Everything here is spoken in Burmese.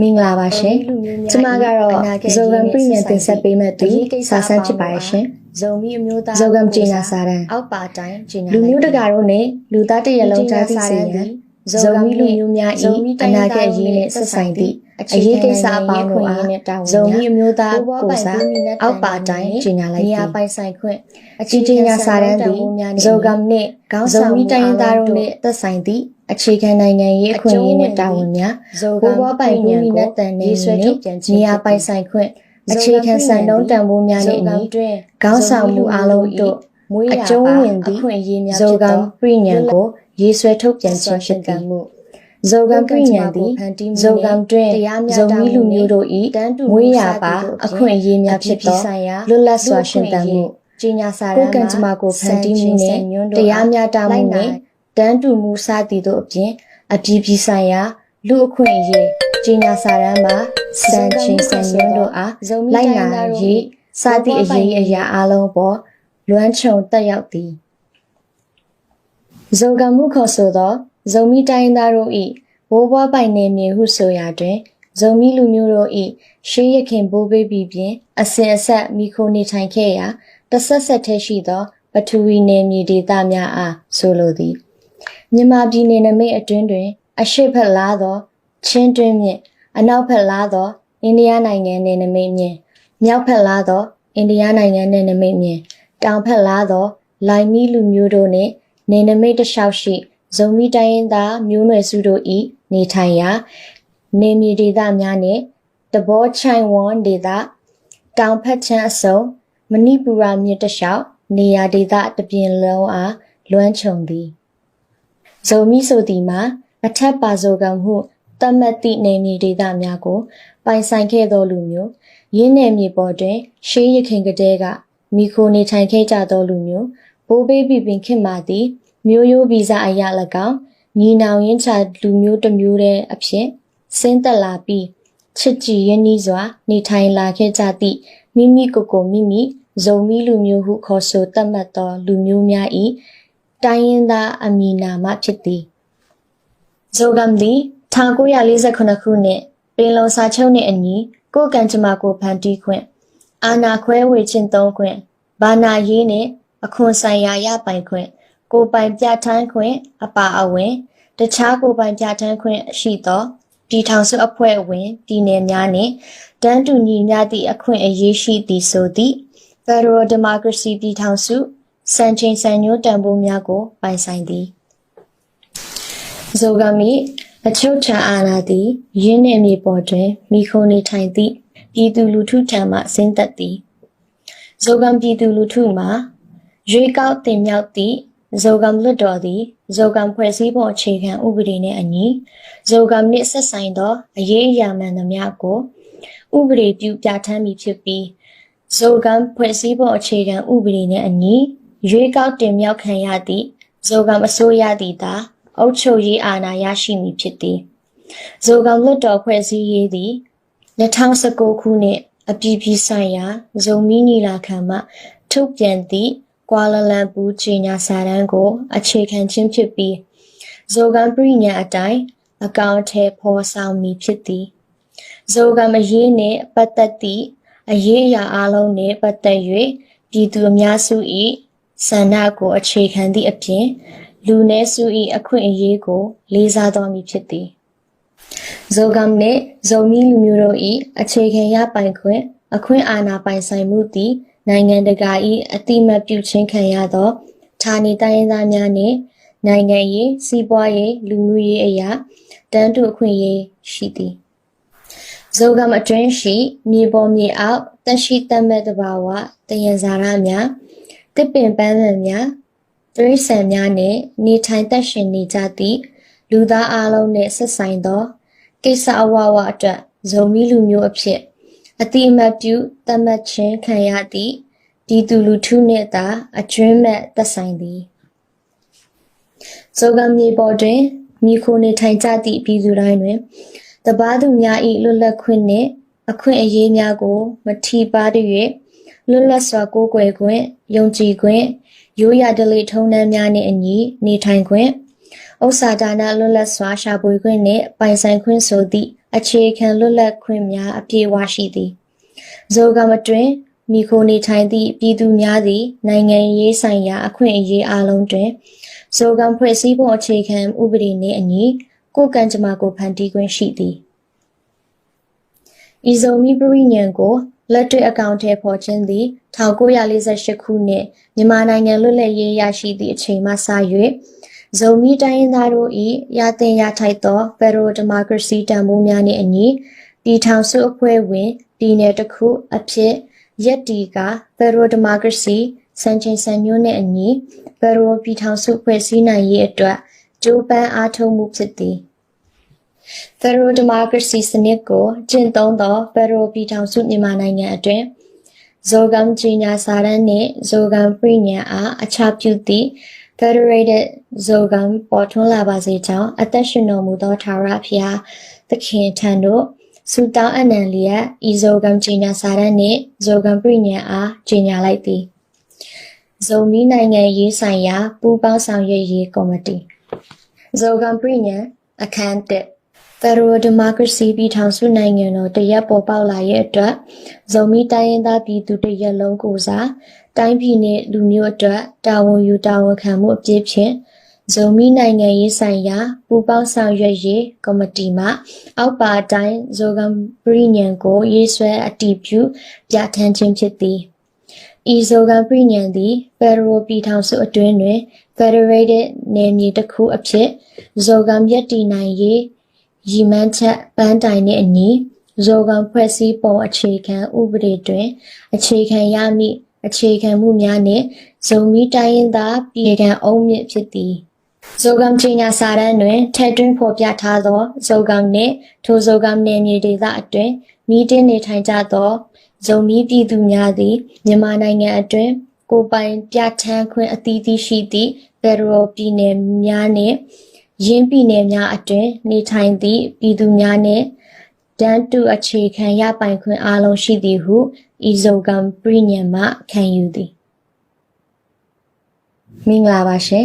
မင်္ဂလာပါရှင်ကျမကတော့ဇိုဂမ်ပြည့်ညံတင်ဆက်ပေးမဲ့သူစာဆန်းဖြစ်ပါရဲ့ရှင်ဇုံမီအမျိုးသားဇိုဂမ်ကျင်ညာစာတန်းအောက်ပါတိုင်းကျင်ညာလူမျိုးတကာတို့နဲ့လူသားတရလုံးကြားသိစေရန်ဇုံမီလူမျိုးများ၏အနာဂတ်ရေးနှင့်ဆက်ဆိုင်သည့်အရေးကိစ္စအပေါင်းတို့အားဇုံမီအမျိုးသားကိုစားအောက်ပါတိုင်းကျင်ညာလိုက်နေရာသည်ပိုင်ဆိုင်ခွင့်အကြီးကျယ်ညာစာတန်းသည်ဇိုဂမ်နှင့်ခေါင်းဇုံဆောင်မီတိုင်းရင်းသားတို့နှင့်သက်ဆိုင်သည့် အခြေခံနိုင်ငံရေးအခွင့်အရေးနှင့်တာဝန်များဇုံဘိုးဘွားပိုင်ဘူးမိနတ်တန်နေဆွေထုတ်ပြန်ခြင်းနေရာပိုင်ဆိုင်ခွင့်အခြေခံစံနှုန်းတန်ဖိုးများနဲ့အညီတွင်ခေါင်းဆောင်မှုအလုံးတို့မွေးအရာကျုံးဝင်သည့်အခွင့်အရေးများဇိုဖြစ်ဂမ်သောပြည်ညံကိုရေးဆွဲထုတ်ပြန်ခြင်းဖြစ်သည်မှုဇိုဂမ်ပြည်ညံသည်ဇိုဂမ်တွင်တရားမျှဇုံတမီလူမျိုးတို့၏တန်းတူမွေးရာပါအခွင့်အရေးများဖြစ်သောဆိုင်ရာလွတ်လပ်စွာရှင်သန်မှုကျင်ညာစာတကိုန်းယ်ကံကြမ္မာကိုဖန်တီးမှုနဲ့တရားမျှတမှုနဲ့ တန်းတူမှုစသည်တို့အပြင်အပြည်ပြည်ဆိုင်ရာလူအခွင့်အရေးကြီးညာစာရန်မှာစံချင်းစံညွှန်းတို့အားဇုံမီလိုက်တိုင်းနာသားတို့ရေးစသည့်အရေးအရာအလုံးပေါ်လွမ်းခြုံတက်ရောက်သည်ဇုံကမှုခေါ်ဆိုသောဇုံမီတိုင်းသားတို့၏ဘိုးဘွားပိုင်နေမြေဟုဆိုရာတွင်ဇုံမီလူမျိုးတို့၏ရှေးရခင်ဘိုးဘေးပြည်ပြင်အစဉ်အဆက်မိခိုနေထိုင်ခဲ့ရာတဆက်ဆက်ထဲရှိသော ပထဝီနယ်မြေဒေသများအားဆိုလိုသည် မြန်မာပြည်နယ်နမိတ်အတွင်းတွင် အရှိတ်ဖက်လားသောချင်းတွင်းမြင့်အနောက်ဖက်လားသောအိန္ဒိယနိုင်ငံနယ်နိမိတ်မြင့်မြောက်ဖက်လားသောအိန္ဒိယနိုင်ငံနယ်နိမိတ်မြင့်တောင်ဖက်လားသော လိုင်မီလူမျိုးတို့နှင့်နယ်နိမိတ်တစ်လျှောက်ရှိဇုံမီတိုင်းရင်းသားမျိုးနွယ်စုတို့၏နေထိုင်ရာနေမြေဒေသများနှင့်တဘောချိုင်ဝွန်ဒေသတောင်ဖက်ချမ်းအစုံမဏိပူရမြစ်တစ်လျှောက်နေရာဒေသတစ်ပြင်လုံးအားလွမ်းခြုံသည် ဇုံမီဆိုသည်မှာအထက်ပါဇိုကံမှုတတ်မှတ်သည့်နေမြေဒေသများကို ပိုင်ဆိုင်ခဲ့သောလူမျိုးရင်းနယ်မြေပေါ်တွင် ရှေးရခင်ကတည်းကမိခိုနေထိုင်ခဲ့ကြသောလူမျိုးဘိုးဘေးပြည်ပင်ခင်မာသည်မျိုးရိုးဗီဇအရာ၎င်းညီနောင်ရင်းချလူမျိုးတစ်မျိုးတည်းအဖြစ်ဆင်းသက်လာပြီးချစ်ကြည်ရင်းနှီးစွာ နေထိုင်လာခဲ့ကြသည့်မိမိကိုယ်ကိုမိမိဇုံမီလူမျိုးဟုခေါ်ဆိုသတ်မှတ်သောလူမျိုးများ၏ တိုင်းရင်းသားအမည်နာမဖြစ်သည်ဇိုဂမ်သည်1948ခုနှစ်ပင်လုံစာချုပ်နှင့်အညီကိုယ်ကံကြမ္မာကိုဖန်တီးခွင့်အာဏာခွဲဝေခြင်းသုံးခွင့်ဘာနာရေးနှင့်အခွန်ဆိုင်ရာရပိုင်ခွင့်ကိုယ်ပိုင်ပြဋ္ဌာန်းခွင့်အပါအဝင် တခြားကိုယ်ပိုင်ပြဋ္ဌာန်းခွင့်ရှိသောပြည်ထောင်စုအဖွဲ့ဝင်ပြည်နယ်များနှင့်တန်းတူညီမျှသည့်အခွင့်အရေးရှိသည်ဆိုသည့် Federal Democracy ပြည်ထောင်စု စံချိန်စံညွှန်းတန်ဖိုးများကိုပိုင်ဆိုင်သည်ဇိုဂမီအချုပ်ချာအာဏာသည်ရင်းနှင့်မြေပေါ်တွင်မိခိုနေထိုင်သည့်ပြည်သူလူထုထံမှဆင်းသက်သည်ဇိုဂမ်ပြည်သူလူထုမှာရွေးကောက်တင်မြှောက်သည့်ဇိုဂမ်လွတ်တော်သည်ဇိုဂမ်ဖွဲ့စည်းပုံအခြေခံဥပဒေနှင့်အညီဇိုဂမ်နှင့်ဆက်ဆိုင်သောအရေးအရာမှန်သမျှကိုဥပဒေပြုပြဋ္ဌာန်းမည်ဖြစ်ပြီးဇိုဂမ်ဖွဲ့စည်းပုံအခြေခံဥပဒေနှင့်အညီ ရွေးကောက်တင်မြှောက်ခံရသည့်ဇိုဂမ်အစိုးရသည်သာအုပ်ချုပ်ရေးအာဏာရရှိမည်ဖြစ်သည်။ဇိုကောင်လွတ်တော်ဖွဲ့စည်းရေးသည်2019ခုနှစ်အပြည်ပြည်ဆိုင်ရာဇုံမီနီလာခံမှထုတ်ပြန်သည့်ကွာလာလမ်ပူကြီးညာစာတမ်းကို အခြေခံခြင်းဖြစ်ပြီးဇိုကန်ပြည်ညာအတိုင်းအကောင့်ထဲပေါ်ဆောင်မည်ဖြစ်သည်။ဇိုကန်အရေးနှင့်ပတ်သက်သည့်အရေးအရာအလုံးနှင့်ပတ်သက်၍ပြည်သူအများစု၏ ဆန္ဒကိုအခြေခံသည့်အပြင်လူနည်းစု၏အခွင့်အရေးကို လေးစားတော်မူဖြစ်သည်ဇိုဂမ်နှင့်ဇုံမီလူမျိုးတို့၏အခြေခံရပိုင်ခွင့် အခွင့်အာဏာပိုင်ဆိုင်မှုသည် နိုင်ငံတကာ၏အတိမတ်ပြုခြင်းခံရသောဌာနေတိုင်းရင်းသားများနှင့်နိုင်ငံရေးစီးပွားရေးလူမှုရေးအရာတန်းတူအခွင့်အရေးရှိသည်ဇိုဂမ်အတွင်းရှိ မြေပေါ်မြေအောက်တက်ရှိတတ်မဲ့တဘာဝတယံဇာရများ တစ်ပင်ပန်းပန်များတရိษံများနှင့်နေထိုင်သက်ရှင်နေကြသည့်လူသားအလုံးနှင့်ဆက်ဆိုင်သောကိစ္စအဝဝအတွက်ဇုံမီလူမျိုးအဖြစ်အတိအမှတ်ပြုသတ်မှတ်ခြင်းခံရသည့်ပြည်သူလူထုနှင့်သာအကျွမ်းမဲ့သက်ဆိုင်သည်ဇောကမြေပေါ်တွင်မိခိုနေထိုင်ကြသည့်ပြည်သူတိုင်းတွင်တပားသူများ၏လွတ်လပ်ခွင့်နှင့်အခွင့်အရေးများကို မထီပါး၍လွတ်လပ်စွာကိုးကွယ်ခွင့် ယုံကြည်ခွင့်ရိုးရာဓလေ့ထုံးတမ်းများနှင့်အညီနေထိုင်ခွင့်ဥစ္စာဒါနလွတ်လပ်စွာရှာဖွေခွင့်နှင့်ပိုင်ဆိုင်ခွင့်ဆိုသည့်အခြေခံလွတ်လပ်ခွင့်များအပြည့်အဝရှိသည်ဇိုကံအတွင်းမိခိုနေထိုင်သည့်ပြည်သူများသည် နိုင်ငံရေးဆိုင်ရာအခွင့်အရေးအလုံးတွင်ဇိုကံဖွဲ့စည်းပုံအခြေခံဥပဒေနှင့်အညီကိုယ်ကံကြမ္မာကိုဖန်တီးခွင့်ရှိသည်ဤဇုံမီပရိညံကို လက်တွေ့အကောင့်ထဲပေါ်ခြင်းသည်1948ခုနှစ်မြန်မာနိုင်ငံလွတ်လပ်ရေးရရှိသည့်အချိန်မှစ၍ဇုံမီတိုင်းရင်းသားတို့၏ရတင်ရထိုက်သော Federal Democracy တန်ဖိုးများနှင့်အညီပြည်ထောင်စုအဖွဲ့ဝင်ပြည်내တစ်ခုအဖြစ်ရက်တီက Federal Democracy စံချိန်စံညွှန်းနှင့်အညီ Federal ပြည်ထောင်စုဖွဲ့စည်းနိုင်ရေးအတွက်ကြိုးပမ်းအားထုတ်မှုဖြစ်သည် Federal Democracy စနစ်ကိုကျင့်သုံးသော Federal ပြည်ထောင်စုမြန်မာနိုင်ငံအတွင်းဇိုဂမ်ကြီးညာစာရန်နှင့်ဇိုဂမ်ပြည်ညာအားအချပြုသည့် Federated ဇိုဂမ်ပေါ်ထွန်းလာပါစေကြောင်းအသက်ရှင်တော်မူသောထာဝရဘုရားသခင်ထံသို့ဆုတောင်းအနံလျက်ဤဇိုဂမ်ကြီးညာစာရန်နှင့်ဇိုဂမ်ပြည်ညာအားကြီးညာလိုက်သည်ဇုံမီနိုင်ငံရေးဆိုင်ရာပူးပေါင်းဆောင်ရွက်ရေးကော်မတီဇိုဂမ်ပြည်ညာအခန်းတစ် Federal Democracy ပြည်ထောင်စုနိုင်ငံတော်တရက်ပေါ်ပေါက်လာရဲ့အတွက်ဇုံမီတိုင်းရင်းသားပြည်သူတရက်လုံးကိုစားတိုင်းပြည်နဲ့လူမျိုးအတွက်တာဝန်ယူတာဝန်ခံမှုအပြည့်ဖြင့်ဇုံမီနိုင်ငံရေးဆိုင်ရာပူးပေါင်းဆောင်ရွက်ရေးကော်မတီမှအောက်ပါအတိုင်းဇိုဂမ်ပြည်ညံကိုရေးဆွဲအတည်ပြုပြဋ္ဌာန်းခြင်းဖြစ်သည်ဤဇိုဂန်ပြည်ညံသည် Federal ပြည်ထောင်စုအတွင်းတွင် Federated နယ်မြေတစ်ခုအဖြစ်ဇိုဂန်မြတ်တည်နိုင်ရေး ရည်မှန်းချက်ပန်းတိုင်နှင့်အညီဇိုဂန်ဖွဲ့စည်းပုံအခြေခံဥပဒေတွင် အခြေခံရမည့်အခြေခံမှုများနှင့်ဇုံမီတိုင်းရင်းသားပြည်ခံအုံးမြင့်ဖြစ်သည်ဇိုဂမ်ချင်းညာစာရန်တွင်ထည့်သွင်းဖော်ပြထားသောဇိုဂမ်နှင့်ထိုဇိုဂမ်နယ်မြေဒေသအတွင်းမီတင်းနေထိုင်ကြသောဇုံမီပြည်သူများသည်မြန်မာနိုင်ငံအတွင်းကိုယ်ပိုင်ပြဋ္ဌာန်းခွင့်အသီးသီးရှိသည့် Federal ပြည်နယ်များနှင့် ရင်းပြည်နယ်များအတွင်နေထိုင်သည့်ပြည်သူများနှင့်တန်းတူအခြေခံရပိုင်ခွင့်အားလုံးရှိသည်ဟုဤဇိုကံပြည်ညံမှခံယူသည်မင်္ဂလာပါရှင်